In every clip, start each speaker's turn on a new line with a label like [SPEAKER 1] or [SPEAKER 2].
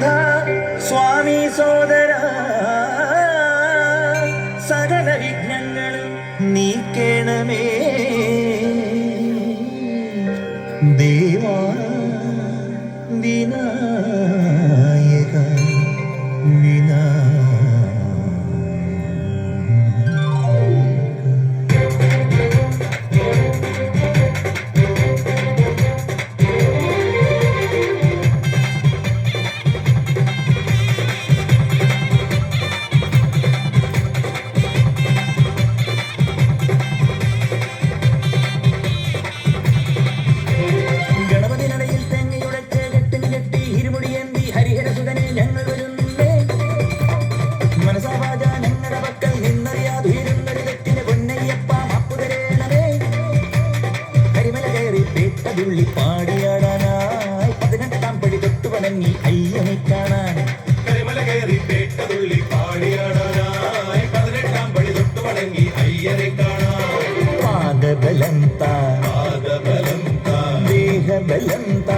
[SPEAKER 1] നാഥ സ്വാമി സോദര. സകല വിഘ്നങ്ങളും നീക്കണമേ. ദേവാ വിനായക പേട്ടതുള്ളി പാടിയാടാനായി. പതിനെട്ടാം പടി തൊട്ടു വണങ്ങി അയ്യനെ കാണാൻ.
[SPEAKER 2] കരിമല കയറി പേട്ടതുള്ളി പാടിയാടാനായി. പതിനെട്ടാം പടി തൊട്ടു വണങ്ങി അയ്യനെ കാണാൻ.
[SPEAKER 1] പാദബലം താ
[SPEAKER 2] പാദബലം താ
[SPEAKER 1] ദേഹബലം താ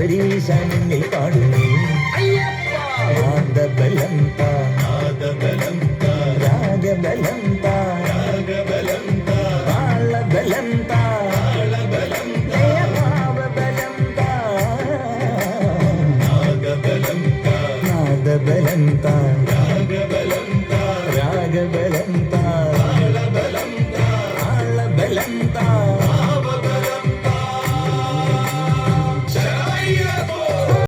[SPEAKER 1] ஹரீசனை பாடுமே நாத பலம் தாத பலம் ராக பலம் ராக பலம் தாழ பலம் தாழ பலம் பாவ ராக பலம்
[SPEAKER 2] ராக